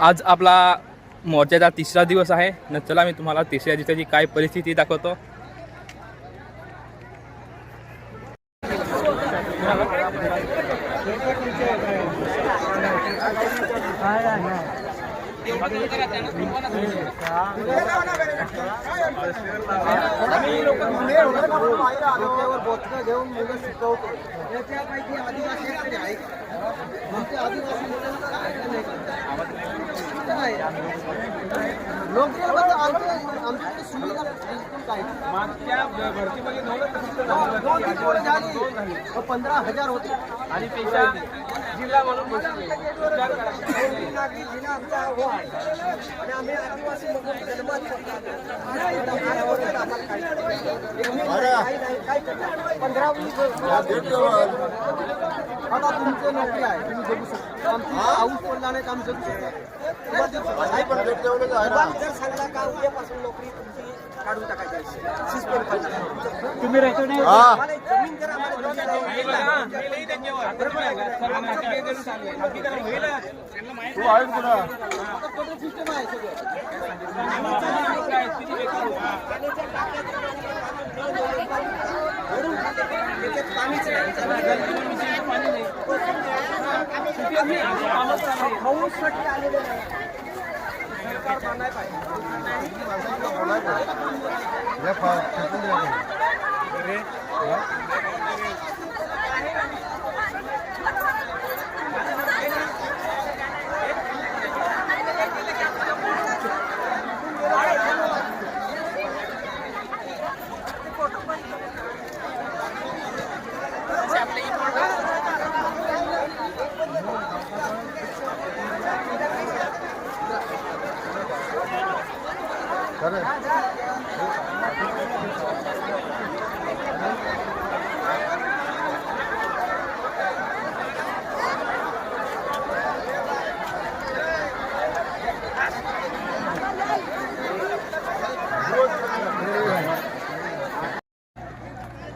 आज आपला मोर्चाचा तिसरा दिवस आहे. न चला मी तुम्हाला तिसऱ्या दिवसाची काय परिस्थिती दाखवतो. घेऊन शिकवतो त्याच्यापैकी आदिवासी आदिवासी नाही आमच्याकडे सुविधा बिलकुल काही. मागच्या भरतीमध्ये दोन झाली. मग पंधरा हजार होते आणि जिल्हा म्हणून बसले विचार करा कोणी नागरिक जिल्हा आमचा हो आहे आणि आम्ही आदिवासी लोक जन्मात आम्हाला काही नाही, करणार. पंधरा वीस आता तुमचं नोकरी आहे तुम्ही जगू शकता आमची पडला नाही जगू जर सांगला का उद्यापासून नोकरी तुमची काढून टाकायची. तुम्ही राहतो नाही आम्हाला जमीन जर आम्हाला द्यायला लागली ना, मेलही त्यांच्यावर बरोबर आहे का सर्व नाटक वगैरे चालू आहे हकीकत होईलच त्यांना माहिती आता total system आहे सगळं. आहे काय किती बेकार होतं. त्याच्यात पाणीच नाही. पाणी नाही आम्ही कामच नाही. पाऊससाठी आलेले नाही. सरकार मानाय पाहिजे.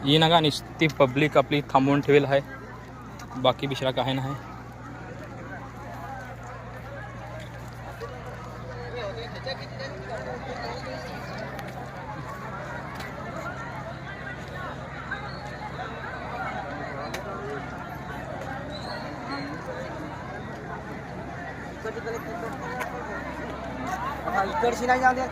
ही नका नुसती पब्लिक आपली थांबवून ठेवेल आहे बाकी बिशरा काही नाही इकडची नाही जाऊ द्या